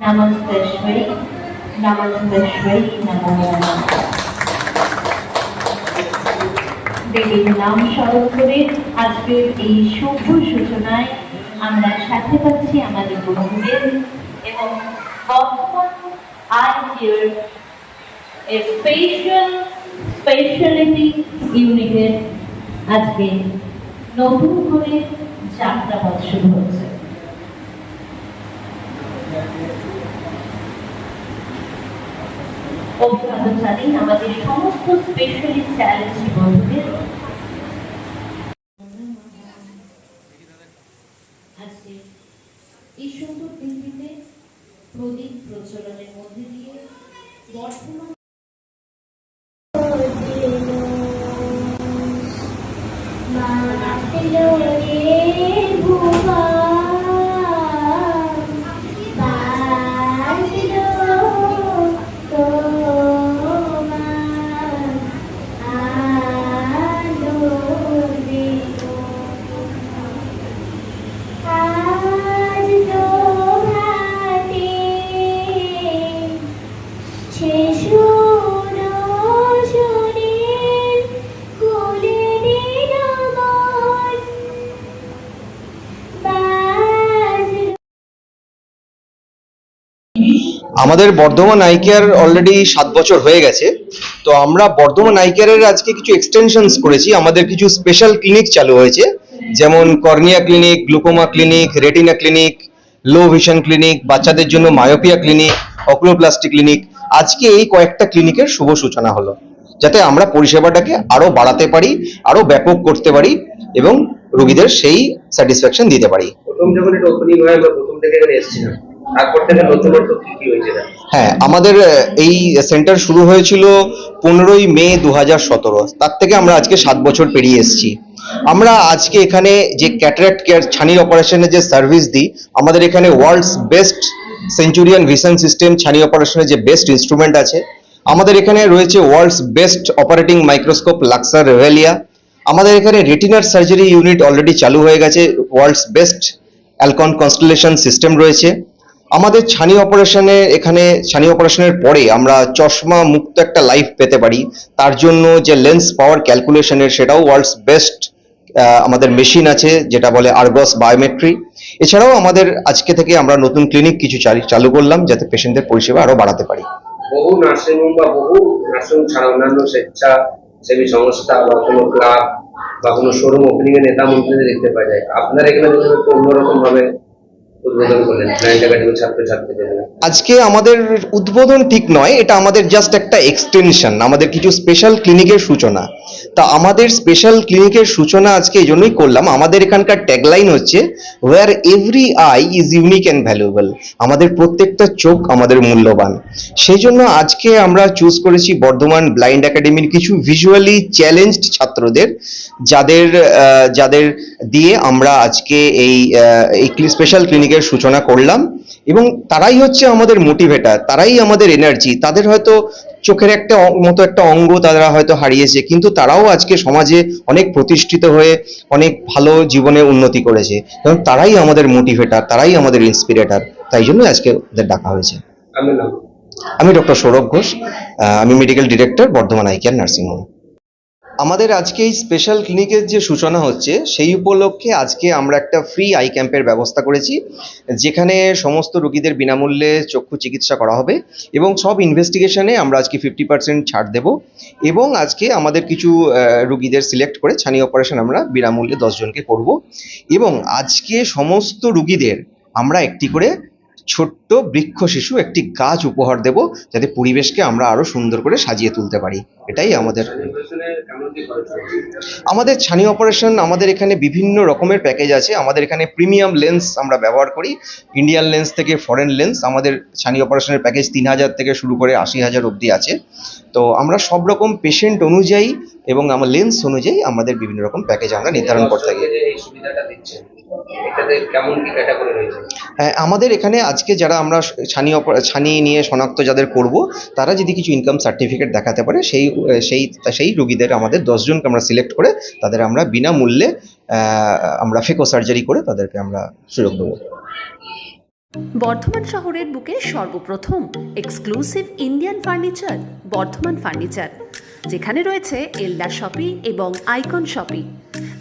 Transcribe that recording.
নমস্তেশ্বরী নমস্তেশ্বরী নমো দেবীর নাম স্মরণ করে আজকের এই শুভ সূচনায় আমরা সাথে পাচ্ছি আমাদের গুরুদেব এবং বর্তমান আইটির স্পেশাল স্পেশালিটি ইউনিটের আজকে নতুন করে যাত্রাপথ শুরু হচ্ছে। অভিবাদন স্বাধীন আমাদের সমস্ত স্পেশালি চ্যালেঞ্জ বন্ধুদের প্রদীপ প্রচলনের মধ্যে দিয়ে বর্তমান আমাদের বর্ধমান আই কেয়ার অলরেডি সাত বছর হয়ে গেছে। তো আমরা বর্ধমান আই কেয়ারের আজকে কিছু এক্সটেনশনস করেছি। আমাদের কিছু স্পেশাল ক্লিনিক চালু হয়েছে। যেমন cornea clinic glaucoma clinic retina clinic low vision clinic বাচ্চাদের জন্য মায়োপিয়া ক্লিনিক অক্লোপ্লাস্টি ক্লিনিক আজকে এই কয়েকটা ক্লিনিকের শুভ সূচনা হলো। যাতে আমরা পরিষেবাটাকে আরও বাড়াতে পারি, আরও ব্যাপক করতে পারি এবং রোগীদের সেই স্যাটিসফ্যাকশন দিতে পারি। প্রথম যখন এটা ওপেনিং হয় প্রথম থেকে এখানে এসেছিলাম। হ্যাঁ আমাদের এই সেন্টার শুরু হয়েছিল পনেরোই মে দু হাজার সতেরো। তার থেকে আমরা আজকে সাত বছর পেরিয়ে এসেছি। আমরা আজকে এখানে যে ক্যাটারাক্ট কেয়ার ছানির অপারেশনের যে সার্ভিস দিই, আমাদের এখানে world's best Centurion vision system ছানি অপারেশনের যে বেস্ট ইনস্ট্রুমেন্ট আছে, আমাদের এখানে রয়েছে world's best operating microscope Luxor Revalia আমাদের এখানে রেটিনার সার্জারি ইউনিট অলরেডি চালু হয়ে গেছে world's best Alcon Constellation system রয়েছে। আমাদের ছানি অপারেশনে এখানে, ছানি অপারেশনের পরে আমরা চশমা মুক্ত একটা লাইফ পেতে পারি। তার জন্য যে লেন্স পাওয়ার ক্যালকুলেশনের সেটাও ওয়ার্ল্ডস বেস্ট আমাদের মেশিন আছে, যেটা বলে আর্গস বায়োমেট্রি এছাড়াও আমাদের আজকে থেকে আমরা নতুন ক্লিনিক কিছু চালু- করলাম, যাতে পেশেন্টদের পরিষেবা আরও বাড়াতে পারি। বহু নার্সিংহোম বা বহু নার্সিংহোম ছাড়া অন্যান্য স্বেচ্ছা সেবী সংস্থা বা কোনো ক্লাব বা কোনো শোরুম ওপেনিং এর নেতা মন্ত্রীদের দেখতে পাওয়া যায়। আপনার এখানে অন্যরকম ভাবে আজকে আমাদের উদ্বোধন ঠিক নয়, এটা আমাদের জাস্ট একটা এক্সটেনশন আমাদের কিছু স্পেশাল ক্লিনিকের সূচনা। তা আমাদের স্পেশাল ক্লিনিকের সূচনা আজকে এই জন্যই করলাম। আমাদের এখানকার ট্যাগলাইন হচ্ছে our every eye is unique and valuable আমাদের প্রত্যেকটা চোখ আমাদের মূল্যবান। সেই জন্য আজকে আমরা চুজ করেছি বর্ধমান ব্লাইন্ড একাডেমির কিছু ভিজুয়ালি চ্যালেঞ্জড ছাত্রদের, যাদের যাদের দিয়ে আমরা আজকে এই স্পেশাল ক্লিনিকের সূচনা করলাম। এবং তারাই হচ্ছে আমাদের মোটিভেটার তারাই আমাদের এনার্জি তাদের হয়তো চোখের একটা মতো একটা অঙ্গ তারা হয়তো হারিয়েছে কিন্তু তারাও আজকে সমাজে অনেক প্রতিষ্ঠিত হয়ে অনেক ভালো জীবনে উন্নতি করেছে। কারণ তারাই আমাদের মোটিভেটার তারাই আমাদের ইন্সপিরেটার তাই জন্য আজকে ওদের ডাকা হয়েছে। আমি ডক্টর সৌরভ ঘোষ আহ, আমি medical director Bardhaman eye care nursing home আমাদের আজকে এই স্পেশাল ক্লিনিকের যে সূচনা হচ্ছে, সেই উপলক্ষে আজকে আমরা একটা ফ্রি আই ক্যাম্পের ব্যবস্থা করেছি, যেখানে সমস্ত রোগীদের বিনামূল্যে চক্ষু চিকিৎসা করা হবে এবং সব ইনভেস্টিগেশনে আমরা আজকে ফিফটি পার্সেন্ট ছাড় দেব এবং আজকে আমাদের কিছু রুগীদের সিলেক্ট করে ছানি অপারেশন আমরা বিনামূল্যে দশজনকে করব এবং আজকে সমস্ত রুগীদের আমরা একটি করে ছোট্ট বৃক্ষ শিশু একটি গাছ উপহার দেব যাতে পরিবেশকে আমরা আরও সুন্দর করে সাজিয়ে তুলতে পারি। এটাই আমাদের আমাদের ছানি অপারেশন আমাদের এখানে বিভিন্ন রকমের প্যাকেজ আছে। আমাদের এখানে প্রিমিয়াম লেন্স আমরা ব্যবহার করি। ইন্ডিয়ান লেন্স থেকে ফরেন লেন্স আমাদের ছানি অপারেশনের প্যাকেজ তিন হাজার থেকে শুরু করে আশি হাজার অবধি আছে। তো আমরা সব রকম পেশেন্ট অনুযায়ী এবং আমার লেন্স অনুযায়ী আমাদের বিভিন্ন রকম প্যাকেজ আমরা নির্ধারণ করতে থাকি সুবিধাটা দিচ্ছেন এটাতে কেমন কি ক্যাটাগরি রয়েছে? হ্যাঁ, আমাদের এখানে আজকে যারা আমরা ছানি ছানি নিয়ে শনাক্ত যাদের করব তারা যদি কিছু ইনকাম সার্টিফিকেট দেখাতে পারে সেই সেই সেই রুগীদের আমাদের দশজনকে আমরা সিলেক্ট করে তাদের আমরা বিনামূল্যে আমরা ফেকো সার্জারি করে তাদেরকে আমরা সুযোগ দেবো। বর্ধমান শহরের বুকে সর্বপ্রথম exclusive Indian furniture Bardhaman furniture যেখানে রয়েছে এল্লা শপি এবং আইকন শপি